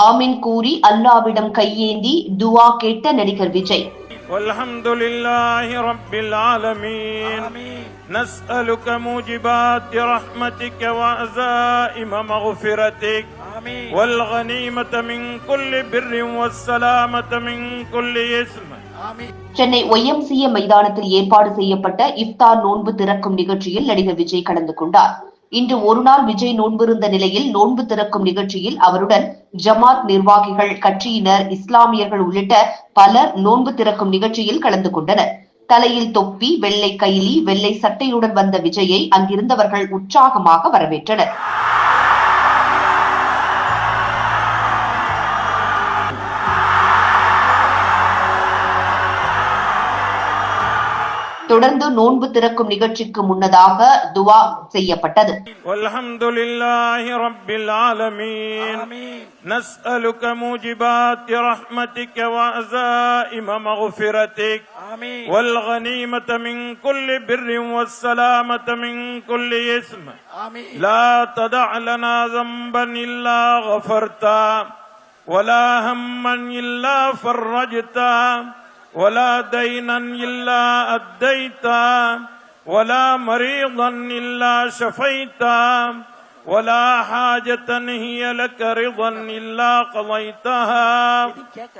ஆமின் கூறி அல்லாவிடம் கையேந்தி துவா கேட்ட நடிகர் விஜய் والحمد لله رب العالمين نسألك موجبات رحمتك وعزائم مغفرتك والغنيمة من كل بر والسلامة من كل اسم சென்னை ஒய்எம்சிஏ மைதானத்தில் ஏற்பாடு செய்யப்பட்ட இஃப்தார் நோன்பு திறக்கும் நிகழ்ச்சியில் நடிகர் விஜய் கலந்து கொண்டார் இன்று ஒருநாள் விஜய் நோன்பிருந்த நிலையில் நோன்பு திறக்கும் நிகழ்ச்சியில் அவருடன் ஜமாத் நிர்வாகிகள் கட்சியினர் இஸ்லாமியர்கள் உள்ளிட்ட பலர் நோன்பு திறக்கும் நிகழ்ச்சியில் கலந்து கொண்டனர். தலையில் தொப்பி வெள்ளை கைலி வெள்ளை சட்டையுடன் வந்த விஜயை அங்கிருந்தவர்கள் உற்சாகமாக வரவேற்றனர். தொடர்ந்து நோன்பு திறக்கும் நிகழ்ச்சிக்கு முன்னதாக துவா செய்யப்பட்டது والحمد لله رب العالمين نسألك موجبات رحمتك وعزائم مغفرتك والغنيمة من كل بر والسلامة من كل اسم لا تدع لنا ذنبا إلا غفرته ولا هما إلا فرجته ولا دينا إلا أديته ولا مريضا إلا شفيته ولا حاجة هي لك رضا إلا قضيتها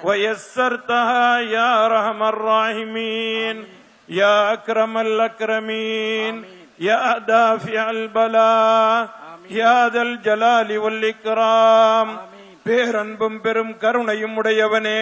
ويسرتها يا أرحم الراحمين يا أكرم الأكرمين يا دافع البلاء يا ذا الجلال والإكرام பேரன்பும் பெரும் கருணையும் உடையவனே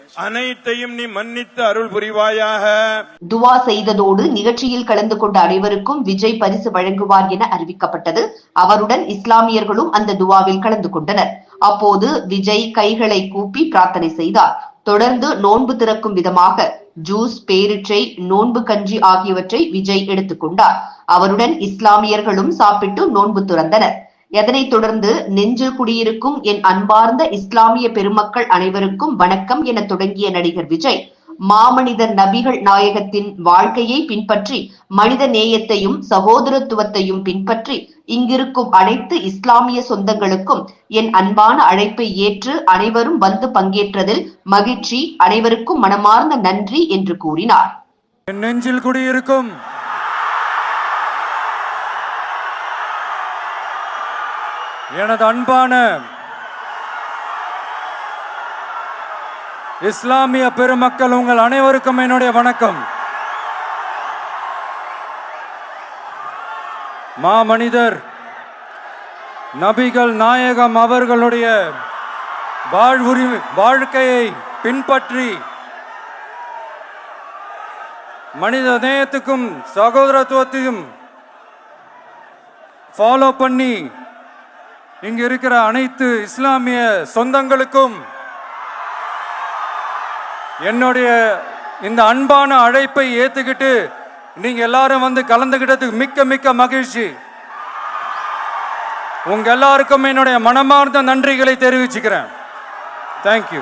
அனைத்தையும் நீ மன்னித்து அருள் புரிவாயாக. துவா செய்ததோடு நிகழ்ச்சியில் கலந்து கொண்ட அனைவருக்கும் விஜய் பரிசு வழங்குவார் என அறிவிக்கப்பட்டது. அவருடன் இஸ்லாமியர்களும் அந்த துவாவில் கலந்து கொண்டனர். அப்போது விஜய் கைகளை கூப்பி பிரார்த்தனை செய்தார். தொடர்ந்து நோன்பு திறக்கும் விதமாக ஜூஸ் பேரிச்சை நோன்பு கஞ்சி ஆகியவற்றை விஜய் எடுத்துக் கொண்டார். அவருடன் இஸ்லாமியர்களும் சாப்பிட்டு நோன்பு துறந்தனர். எதனைத் தொடர்ந்து நெஞ்சில் குடியிருக்கும் என் அன்பார்ந்த இஸ்லாமிய பெருமக்கள் அனைவருக்கும் வணக்கம் என தொடங்கிய நடிகர் விஜய் மாமனிதர் நபிகள் நாயகத்தின் வாழ்க்கையை பின்பற்றி மனித நேயத்தையும் சகோதரத்துவத்தையும் பின்பற்றி இங்கிருக்கும் அனைத்து இஸ்லாமிய சொந்தங்களுக்கும் என் அன்பான அழைப்பை ஏற்று அனைவரும் வந்து பங்கேற்றதில் மகிழ்ச்சி. அனைவருக்கும் மனமார்ந்த நன்றி என்று கூறினார். நெஞ்சில் குடியிருக்கும் எனது அன்பான இஸ்லாமிய பெருமக்கள் உங்கள் அனைவருக்கும் என்னுடைய வணக்கம். மாமனிதர் நபிகள் நாயகம் அவர்களுடைய வாழ்வுரி வாழ்க்கையை பின்பற்றி மனித நேயத்துக்கும் சகோதரத்துவத்தையும் ஃபாலோ பண்ணி இங்கு இருக்கிற அனைத்து இஸ்லாமிய சொந்தங்களுக்கும் என்னுடைய இந்த அன்பான அழைப்பை ஏத்துக்கிட்டு நீங்க எல்லாரும் வந்து கலந்துகிட்டதுக்கு மிக்க மிக்க மகிழ்ச்சி. உங்க எல்லாருக்கும் என்னுடைய மனமார்ந்த நன்றிகளை தெரிவிச்சுக்கிறேன். தேங்க்யூ